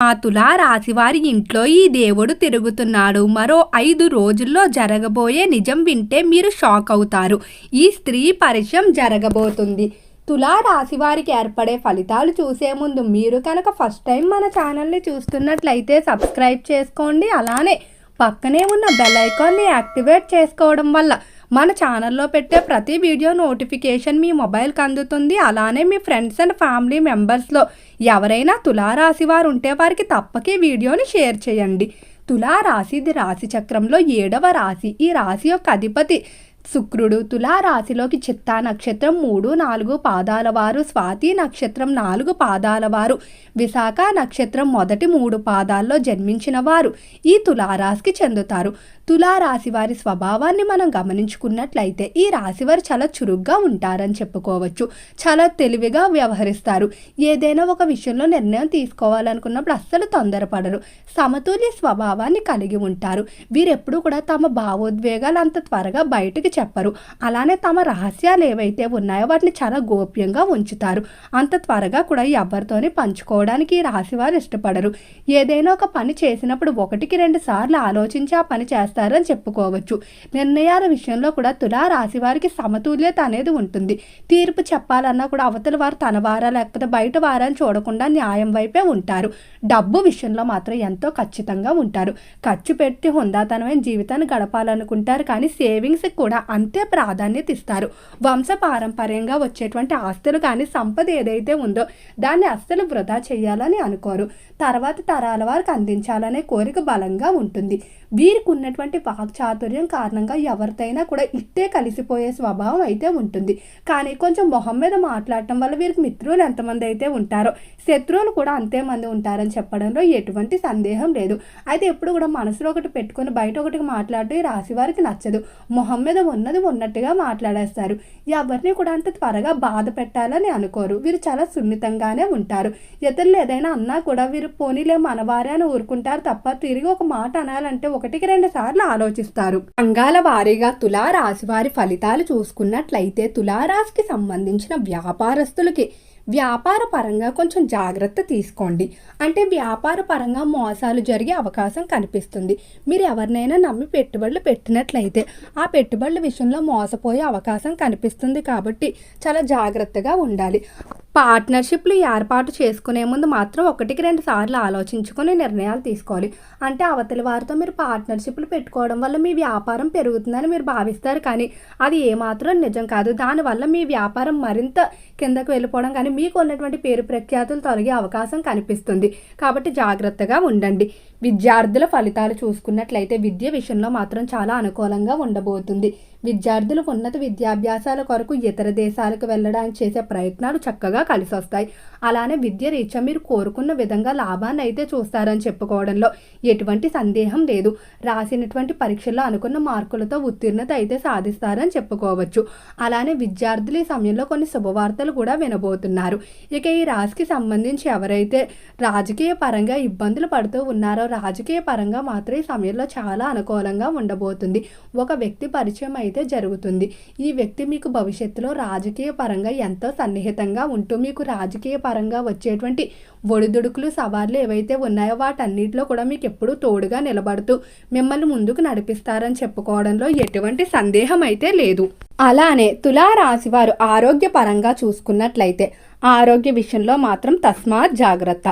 ఆ తులా రాశివారి ఇంట్లో ఈ దేవుడు తిరుగుతున్నాడు. మరో ఐదు రోజుల్లో జరగబోయే నిజం వింటే మీరు షాక్ అవుతారు. ఈ స్త్రీ పరిచయం జరగబోతుంది. తులా రాశి వారికి ఏర్పడే ఫలితాలు చూసే ముందు మీరు కనుక ఫస్ట్ టైం మన ఛానల్ని చూస్తున్నట్లయితే సబ్స్క్రైబ్ చేసుకోండి. అలానే పక్కనే ఉన్న బెల్ ఐకాన్ని యాక్టివేట్ చేసుకోవడం వల్ల మన ఛానల్లో పెట్టే ప్రతి వీడియో నోటిఫికేషన్ మీ మొబైల్కి అందుతుంది. అలానే మీ ఫ్రెండ్స్ అండ్ ఫ్యామిలీ మెంబర్స్లో ఎవరైనా తులారాశి వారు ఉంటే వారికి తప్పకే వీడియోని షేర్ చేయండి. తులారాశిది రాశి చక్రంలో ఏడవ రాశి. ఈ రాశి యొక్క అధిపతి శుక్రుడు తులారాశిలోకి చిత్తా నక్షత్రం మూడు నాలుగు పాదాల వారు స్వాతి నక్షత్రం నాలుగు పాదాల వారు విశాఖ నక్షత్రం మొదటి మూడు పాదాల్లో జన్మించిన వారు ఈ తులారాశికి చెందుతారు. తులారాశి వారి స్వభావాన్ని మనం గమనించుకున్నట్లయితే ఈ రాశి వారు చాలా చురుగ్గా ఉంటారని చెప్పుకోవచ్చు. చాలా తెలివిగా వ్యవహరిస్తారు. ఏదైనా ఒక విషయంలో నిర్ణయం తీసుకోవాలనుకున్నప్పుడు అస్సలు తొందరపడరు. సమతుల్య స్వభావాన్ని కలిగి ఉంటారు. వీరెప్పుడు కూడా తమ భావోద్వేగాలు అంత త్వరగా బయటకు చెప్పరు. అలానే తమ రహస్యాలు ఏవైతే ఉన్నాయో వాటిని చాలా గోప్యంగా ఉంచుతారు. అంత త్వరగా కూడా ఎవరితోని పంచుకోవడానికి ఈ రాశి వారు ఇష్టపడరు. ఏదైనా ఒక పని చేసినప్పుడు ఒకటికి రెండు సార్లు ఆలోచించి ఆ పని చేస్తారని చెప్పుకోవచ్చు. నిర్ణయాల విషయంలో కూడా తులా రాశి వారికి సమతుల్యత అనేది ఉంటుంది. తీర్పు చెప్పాలన్నా కూడా అవతల వారు తన వారా లేకపోతే బయట వారని చూడకుండా న్యాయం వైపే ఉంటారు. డబ్బు విషయంలో మాత్రం ఎంతో ఖచ్చితంగా ఉంటారు. ఖర్చు పెట్టి హుందాతనమైన జీవితాన్ని గడపాలనుకుంటారు కానీ సేవింగ్స్ కూడా అంతే ప్రాధాన్యత ఇస్తారు. వంశ పారంపర్యంగా వచ్చేటువంటి ఆస్తులు కానీ సంపద ఏదైతే ఉందో దాన్ని అస్సలు వృధా చేయాలని అనుకోరు. తర్వాత తరాల వారికి అందించాలనే కోరిక బలంగా ఉంటుంది. వీరికి ఉన్నటువంటి వాక్చాతుర్యం కారణంగా ఎవరితైనా కూడా ఇట్టే కలిసిపోయే స్వభావం అయితే ఉంటుంది. కానీ కొంచెం మొహం మీద మాట్లాడటం వల్ల వీరికి మిత్రులు ఎంతమంది అయితే ఉంటారో శత్రువులు కూడా అంతే మంది ఉంటారని చెప్పడంలో ఎటువంటి సందేహం లేదు. అయితే ఎప్పుడు కూడా మనసులో ఒకటి పెట్టుకొని బయట ఒకటి మాట్లాడటం ఈ రాశి వారికి నచ్చదు. మొహం మీద ఉన్నది ఉన్నట్టుగా మాట్లాడేస్తారు. ఎవరిని కూడా అంత త్వరగా బాధ పెట్టాలని అనుకోరు. వీరు చాలా సున్నితంగానే ఉంటారు. ఇతరులు ఏదైనా అన్నా కూడా వీరు పోనీలే మనవారే అని ఊరుకుంటారు తప్ప తిరిగి ఒక మాట అనాలంటే ఒకటికి రెండు సార్లు ఆలోచిస్తారు. అంగాల వారీగా తులా రాశి వారి ఫలితాలు చూసుకున్నట్లయితే తులారాశికి సంబంధించిన వ్యాపారస్తులకి వ్యాపార పరంగా కొంచెం జాగ్రత్త తీసుకోండి. అంటే వ్యాపార పరంగా మోసాలు జరిగే అవకాశం కనిపిస్తుంది. మీరు ఎవరినైనా నమ్మి పెట్టుబడులు పెట్టినట్లయితే ఆ పెట్టుబడుల విషయంలో మోసపోయే అవకాశం కనిపిస్తుంది కాబట్టి చాలా జాగ్రత్తగా ఉండాలి. పార్ట్నర్షిప్లు ఏర్పాటు చేసుకునే ముందు మాత్రం ఒకటికి రెండు సార్లు ఆలోచించుకొని నిర్ణయాలు తీసుకోవాలి. అంటే అవతలి వారితో మీరు పార్ట్నర్షిప్లు పెట్టుకోవడం వల్ల మీ వ్యాపారం పెరుగుతుందని మీరు భావిస్తారు. కానీ అది ఏమాత్రం నిజం కాదు. దానివల్ల మీ వ్యాపారం మరింత కిందకు వెళ్ళిపోవడం కానీ మీకు ఉన్నటువంటి పేరు ప్రఖ్యాతులు తొలగే అవకాశం కనిపిస్తుంది. కాబట్టి జాగ్రత్తగా ఉండండి. విద్యార్థుల ఫలితాలు చూసుకున్నట్లయితే విద్య విషయంలో మాత్రం చాలా అనుకూలంగా ఉండబోతుంది. విద్యార్థులు ఉన్నత విద్యాభ్యాసాల కొరకు ఇతర దేశాలకు వెళ్ళడానికి చేసే ప్రయత్నాలు చక్కగా కలిసి వస్తాయి అలానే విద్య రీత్యా మీరు కోరుకున్న విధంగా లాభాన్ని అయితే చూస్తారని చెప్పుకోవడంలో ఎటువంటి సందేహం లేదు. రాసినటువంటి పరీక్షల్లో అనుకున్న మార్కులతో ఉత్తీర్ణత అయితే సాధిస్తారని చెప్పుకోవచ్చు. అలానే విద్యార్థులు ఈ సమయంలో కొన్ని శుభవార్తలు కూడా వినబోతున్నారు. ఇక ఈ రాశికి సంబంధించి ఎవరైతే రాజకీయ పరంగా ఇబ్బందులు పడుతూ ఉన్నారో రాజకీయ పరంగా మాత్రం ఈ సమయంలో చాలా అనుకూలంగా ఉండబోతుంది. ఒక వ్యక్తి పరిచయం అయితే జరుగుతుంది. ఈ వ్యక్తి మీకు భవిష్యత్తులో రాజకీయ పరంగా ఎంతో సన్నిహితంగా ఉంటూ మీకు రాజకీయ పరంగా వచ్చేటువంటి ఒడిదుడుకులు సవాళ్ళు ఏవైతే ఉన్నాయో వాటన్నిటిలో కూడా మీకు ఎప్పుడూ తోడుగా నిలబడుతూ మిమ్మల్ని ముందుకు నడిపిస్తారని చెప్పుకోవడంలో ఎటువంటి సందేహం అయితే లేదు. అలానే తులారాశి వారు ఆరోగ్యపరంగా చూసుకున్నట్లయితే ఆరోగ్య విషయంలో మాత్రం తస్మాత్ జాగ్రత్త.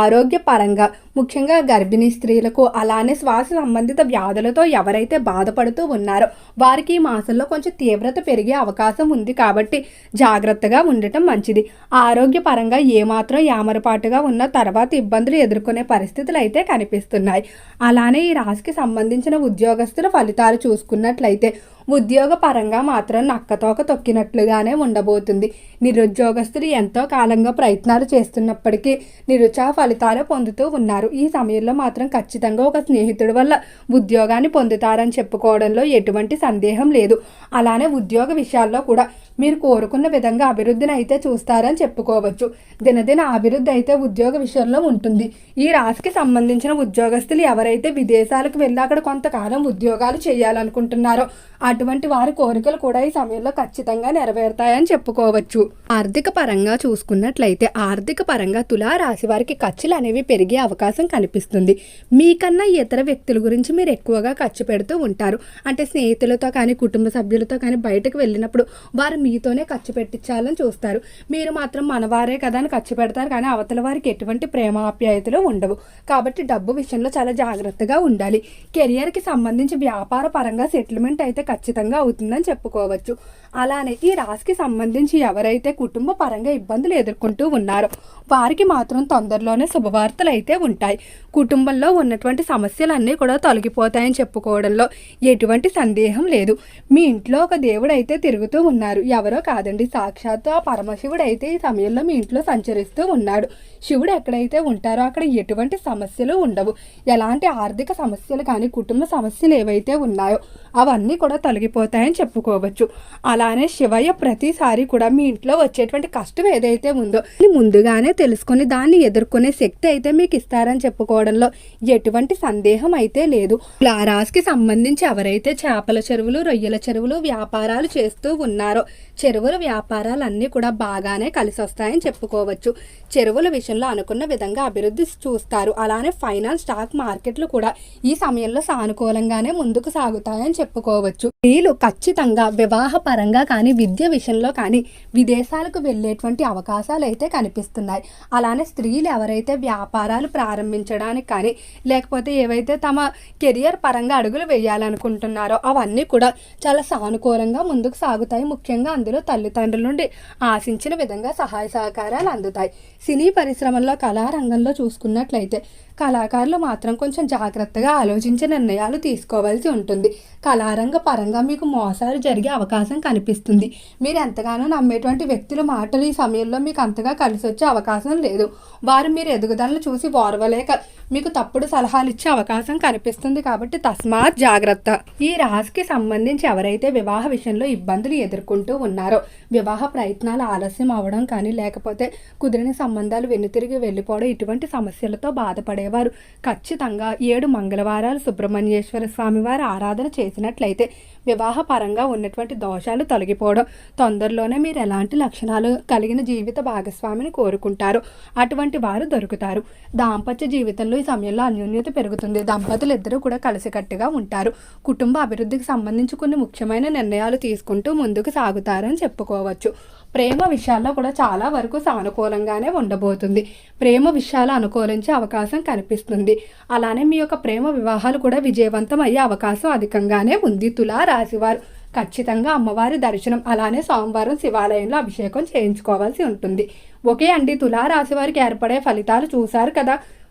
ఆరోగ్యపరంగా ముఖ్యంగా గర్భిణీ స్త్రీలకు అలానే శ్వాస సంబంధిత వ్యాధులతో ఎవరైతే బాధపడుతూ ఉన్నారో వారికి ఈ మాసంలో కొంచెం తీవ్రత పెరిగే అవకాశం ఉంది కాబట్టి జాగ్రత్తగా ఉండటం మంచిది. ఆరోగ్యపరంగా ఏమాత్రం యామరపాటుగా ఉన్న తర్వాత ఇబ్బందులు ఎదుర్కొనే పరిస్థితులు అయితే కనిపిస్తున్నాయి. అలానే ఈ రాశికి సంబంధించిన ఉద్యోగస్తుల ఫలితాలు చూసుకున్నట్లయితే ఉద్యోగపరంగా మాత్రం నక్కతోక తొక్కినట్లుగానే ఉండబోతుంది. నిరుద్యోగస్తులు ఎంతో కాలంగా ప్రయత్నాలు చేస్తున్నప్పటికీ నిరుత్సాహ ఫలితాలు పొందుతూ ఉన్నారు. ఈ సమయంలో మాత్రం ఖచ్చితంగా ఒక స్నేహితుడి వల్ల ఉద్యోగాన్ని పొందుతారని చెప్పుకోవడంలో ఎటువంటి సందేహం లేదు. అలానే ఉద్యోగ విషయాల్లో కూడా మీరు కోరుకున్న విధంగా అభివృద్ధిని అయితే చూస్తారని చెప్పుకోవచ్చు. దినదిన అభివృద్ధి అయితే ఉద్యోగ విషయంలో ఉంటుంది. ఈ రాశికి సంబంధించిన ఉద్యోగస్తులు ఎవరైతే విదేశాలకు వెళ్ళి అక్కడ కొంతకాలం ఉద్యోగాలు చేయాలనుకుంటున్నారో అటువంటి వారి కోరికలు కూడా ఈ సమయంలో ఖచ్చితంగా నెరవేరుతాయని చెప్పుకోవచ్చు. ఆర్థిక పరంగా చూసుకున్నట్లయితే ఆర్థిక పరంగా తులా రాశి వారికి ఖర్చులు అనేవి పెరిగే అవకాశం కనిపిస్తుంది. మీకన్నా ఇతర వ్యక్తుల గురించి మీరు ఎక్కువగా ఖర్చు పెడుతూ ఉంటారు. అంటే స్నేహితులతో కానీ కుటుంబ సభ్యులతో కానీ బయటకు వెళ్ళినప్పుడు వారు మీతోనే ఖర్చు పెట్టించాలని చూస్తారు. మీరు మాత్రం మనవారే కదా అని ఖర్చు పెడతారు. కానీ అవతల వారికి ఎటువంటి ప్రేమ ఆప్యాయతలు ఉండవు. కాబట్టి డబ్బు విషయంలో చాలా జాగ్రత్తగా ఉండాలి. కెరియర్కి సంబంధించి వ్యాపార పరంగా సెటిల్మెంట్ అయితే ఖచ్చితంగా అవుతుందని చెప్పుకోవచ్చు. అలానే ఈ రాశికి సంబంధించి ఎవరైతే కుటుంబ పరంగా ఇబ్బందులు ఎదుర్కొంటూ ఉన్నారో వారికి మాత్రం తొందరలోనే శుభవార్తలు అయితే ఉంటాయి. కుటుంబంలో ఉన్నటువంటి సమస్యలన్నీ కూడా తొలగిపోతాయని చెప్పుకోవడంలో ఎటువంటి సందేహం లేదు. మీ ఇంట్లో ఒక దేవుడు అయితే తిరుగుతూ ఉన్నారు. ఎవరో కాదండి సాక్షాత్తు ఆ పరమశివుడు అయితే ఈ సమయంలో మీ ఇంట్లో సంచరిస్తూ ఉన్నాడు. శివుడు ఎక్కడైతే ఉంటారో అక్కడ ఎటువంటి సమస్యలు ఉండవు. ఎలాంటి ఆర్థిక సమస్యలు కానీ కుటుంబ సమస్యలు ఏవైతే ఉన్నాయో అవన్నీ కూడా తొలగిపోతాయని చెప్పుకోవచ్చు. అలానే శివయ్య ప్రతిసారి కూడా మీ ఇంట్లో వచ్చేటువంటి కష్టం ఏదైతే ఉందో ముందుగానే తెలుసుకొని దాన్ని ఎదుర్కొనే శక్తి అయితే మీకు ఇస్తారని చెప్పుకోవడంలో ఎటువంటి సందేహం అయితే లేదు. లారాస్కి సంబంధించి ఎవరైతే చేపల చెరువులు రొయ్యల చెరువులు వ్యాపారాలు చేస్తూ ఉన్నారో చెరువుల వ్యాపారాలన్నీ కూడా బాగానే కలిసి వస్తాయని చెప్పుకోవచ్చు. చెరువుల విషయంలో అనుకున్న విధంగా అభివృద్ధి చూస్తారు. అలానే ఫైనాన్స్ స్టాక్ మార్కెట్లు కూడా ఈ సమయంలో సానుకూలంగానే ముందుకు సాగుతాయని చెప్పుకోవచ్చు. స్త్రీలు ఖచ్చితంగా వివాహ పరంగా కానీ విద్య విషయంలో కానీ విదేశాలకు వెళ్ళేటువంటి అవకాశాలు అయితే కనిపిస్తున్నాయి. అలానే స్త్రీలు ఎవరైతే వ్యాపారాలు ప్రారంభించడానికి కానీ లేకపోతే ఏవైతే తమ కెరియర్ పరంగా అడుగులు వేయాలనుకుంటున్నారో అవన్నీ కూడా చాలా సానుకూలంగా ముందుకు సాగుతాయి. ముఖ్యంగా అందులో తల్లిదండ్రుల నుండి ఆశించిన విధంగా సహాయ సహకారాలు అందుతాయి. సినీ పరిశ్రమల్లో కళారంగంలో చూసుకున్నట్లయితే కళాకారులు మాత్రం కొంచెం జాగ్రత్తగా ఆలోచించి నిర్ణయాలు తీసుకోవాల్సి ఉంటుంది. కళారంగ పరంగా మీకు మోసాలు జరిగే అవకాశం కనిపిస్తుంది. మీరు ఎంతగానో నమ్మేటువంటి వ్యక్తుల మాటలు ఈ సమయంలో మీకు అంతగా కలిసి వచ్చే అవకాశం లేదు. వారు మీరు ఎదుగుదలను చూసి ఓర్వలేక మీకు తప్పుడు సలహాలు ఇచ్చే అవకాశం కనిపిస్తుంది కాబట్టి తస్మాత్ జాగ్రత్త. ఈ రాశికి సంబంధించి ఎవరైతే వివాహ విషయంలో ఇబ్బందులు ఎదుర్కొంటూ ఉన్నారో వివాహ ప్రయత్నాలు ఆలస్యం అవడం కానీ లేకపోతే కుదిరిన సంబంధాలు వెనుతిరిగి వెళ్ళిపోవడం ఇటువంటి సమస్యలతో బాధపడేవారు. ఖచ్చితంగా ఏడు మంగళవారాలు సుబ్రహ్మణ్యేశ్వర స్వామి వారి ఆరాధన చేసినట్లయితే వివాహ పరంగా ఉన్నటువంటి దోషాలు తొలగిపోవడం తొందరలోనే మీరు ఎలాంటి లక్షణాలు కలిగిన జీవిత భాగస్వామిని కోరుకుంటారు అటువంటి వారు దొరుకుతారు. దాంపత్య జీవితంలో ఈ సమయంలో అన్యోన్యత పెరుగుతుంది. దంపతులు ఇద్దరూ కూడా కలిసికట్టుగా ఉంటారు. కుటుంబ అభివృద్ధికి సంబంధించి కొన్ని ముఖ్యమైన నిర్ణయాలు తీసుకుంటూ ముందుకు సాగుతారని చెప్పుకోవచ్చు. ప్రేమ విషయాల్లో కూడా చాలా వరకు సానుకూలంగానే ఉండబోతుంది. ప్రేమ విషయాలు అనుకూలించే అవకాశం కనిపిస్తుంది. అలానే మీ యొక్క ప్రేమ వివాహాలు కూడా విజయవంతం అయ్యే అవకాశం అధికంగానే ఉంది. తులా రాశివారు. ఖచ్చితంగా అమ్మవారి దర్శనం అలానే సోమవారం శివాలయంలో అభిషేకం చేయించుకోవాల్సి ఉంటుంది. ఓకే అండి. తులా రాశి వారికి ఏర్పడే ఫలితాలు చూశారు కదా.